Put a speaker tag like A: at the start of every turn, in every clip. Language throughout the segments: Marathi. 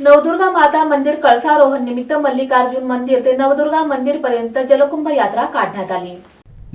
A: नवदुर्गा माता मंदिर कळसारोहण निमित्त मल्लिकार्जुन मंदिर ते नवदुर्गा मंदिर पर्यंत जलकुंभ यात्रा काढण्यात आली.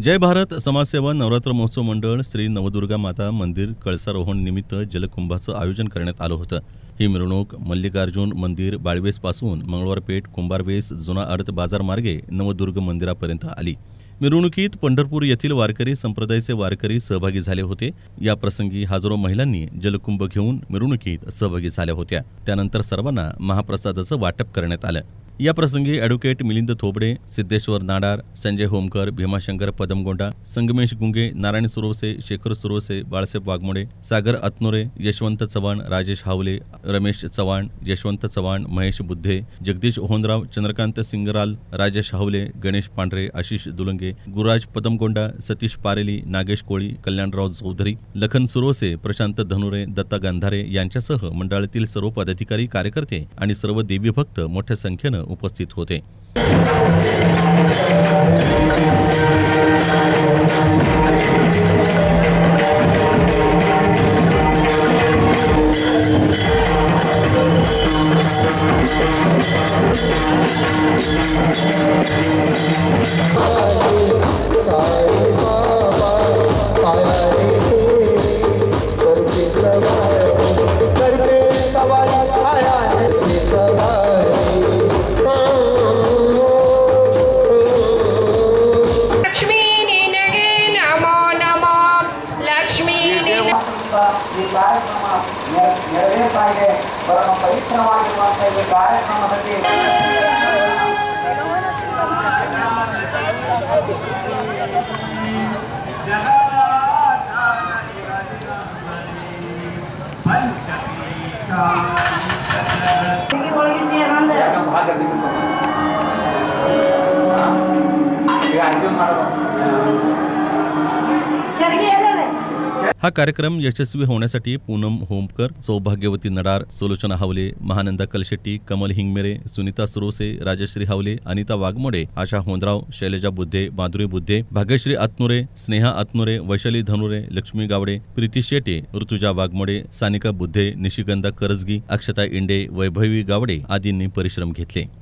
B: जय भारत समाजसेवा नवरात्र महोत्सव मंडळ श्री नवदुर्गा माता मंदिर कळसारोहण निमित्त जलकुंभाचं आयोजन करण्यात आलं होतं. ही मिरवणूक मल्लिकार्जुन मंदिर बाळवेसपासून मंगळवारपेठ कुंभारवेस जुना अर्थ बाजार मार्गे नवदुर्ग मंदिरापर्यंत आली. मिरवणुकीत पंढरपूर येथील वारकरी संप्रदायाचे वारकरी सहभागी झाले होते. या प्रसंगी हजारो महिलांनी जलकुंभ घेऊन मिरवणुकीत सहभागी झाल्या होत्या. त्यानंतर सर्वांना महाप्रसादाचं वाटप करण्यात आलं. या प्रसंगी ॲडव्होकेट मिलिंद थोबडे सिद्धेश्वर नाडार संजय होमकर भीमाशंकर पदमगोंडा संगमेश गुंगे नारायण सुरवसे शेखर सुरवसे बाळासाहेब वाघमोडे सागर अतनोरे यशवंत चव्हाण राजेश हावले रमेश चव्हाण यशवंत चव्हाण महेश बुद्धे जगदीश ओहनराव चंद्रकांत सिंगराल राजेश हावले गणेश पांढरे आशिष दुलंगे गुरुराज पदमगोंडा सतीश पारेली नागेश कोळी कल्याणराव चौधरी लखन सुरवसे प्रशांत धनुरे दत्ता गांधारे यांच्यासह मंडळातील सर्व पदाधिकारी कार्यकर्ते आणि सर्व देवीभक्त मोठ्या संख्येनं उपस्थित होते.
C: ಈ ಕಾರ್ಯಕ್ರಮ ನೆರವೇರ್ತಾ ಇದೆ ಪರಮ ಪವಿತ್ರವಾಗಿರುವಂತಹ ಈ ಕಾರ್ಯಕ್ರಮದಲ್ಲಿ ಈಗ
B: हा कार्यक्रम यशस्वी होण्यासाठी पूनम होमकर सौभाग्यवती नडार सुलोचना हावले महानंदा कलशेट्टी कमल हिंगमेरे सुनीता सुरोसे राजश्री हावले अनिता वाघमोडे आशा होंदराव शैलजा बुद्धे माधुरी बुद्धे भाग्यश्री आत्नुरे स्नेहा आत्नुरे वैशाली धनुरे लक्ष्मी गावडे प्रीती शेटे ऋतुजा वाघमोडे सानिका बुद्धे निशिगंधा करजगी अक्षता इंडे वैभवी गावडे आदींनी परिश्रम घेतले.